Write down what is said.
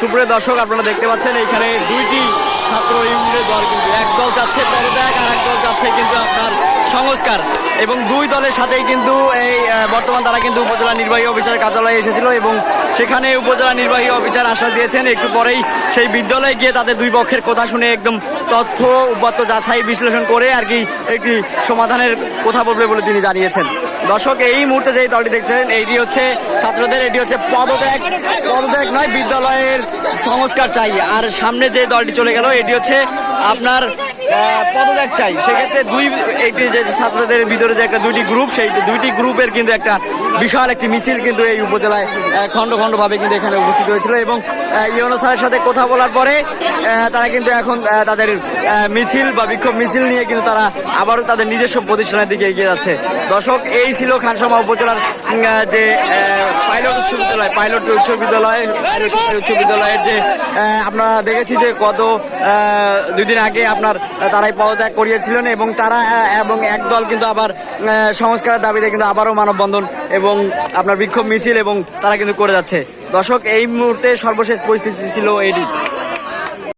সুপ্রিয় দর্শক, আপনারা দেখতে পাচ্ছেন এইখানে দুইটি ছাত্র ইউনিয়নের দল কিন্তু। একদল যাচ্ছে পদত্যাগ আর একদল যাচ্ছে কিন্তু আপনার সংস্কার। এবং দুই দলের সাথেই কিন্তু এই বর্তমান তারা কিন্তু উপজেলা নির্বাহী অফিসার কার্যালয়ে এসেছিল এবং সেখানে উপজেলা নির্বাহী অফিসার আশ্বাস দিয়েছেন, একটু পরেই সেই বিদ্যালয়ে গিয়ে তাদের দুই পক্ষের কথা শুনে একদম তথ্য, উপাত্ত যাচাই, বিশ্লেষণ করে আর কি একটি সমাধানের কথা বলবে বলে তিনি জানিয়েছেন। দর্শক, এই মুহূর্তে যেই দলটি দেখছেন এইটি হচ্ছে ছাত্রদের, এটি হচ্ছে পদত্যাগ। পদত্যাগ নয়, বিদ্যালয়ের সংস্কার চাই। আর সামনে যে দলটি চলে গেল, এটি হচ্ছে আপনার পদত্যাগ চাই। সেক্ষেত্রে দুই একটি যে ছাত্রদের ভিতরে যে একটা দুইটি গ্রুপ সেই দুইটি গ্রুপের কিন্তু একটা বিশাল একটি মিছিল কিন্তু এই উপজেলায় খণ্ড খণ্ডভাবে কিন্তু এখানে উপস্থিত হয়েছিল এবং ইউনো স্যারের সাথে কথা বলার পরে তারা কিন্তু এখন তাদের মিছিল বা বিক্ষোভ মিছিল নিয়ে কিন্তু তারা আবারও তাদের নিজস্ব প্রতিষ্ঠানের দিকে এগিয়ে যাচ্ছে। দর্শক এই ছিল খানসামা উপজেলার যে পাইলট উচ্চ বিদ্যালয় পাইলট উচ্চ বিদ্যালয় উচ্চ বিদ্যালয়ের যে আমরা দেখেছি যে গত আহ, দুই দিন আগে আপনার তারাই পদত্যাগ করিয়েছিলেন এবং তারা এবং একদল কিন্তু আবার সংস্কারের দাবিতে কিন্তু আবারও মানববন্ধন এবং আপনার বিক্ষোভ মিছিল এবং তারা কিন্তু করে যাচ্ছে। দর্শক এই মুহূর্তে সর্বশেষ পরিস্থিতি ছিল এটি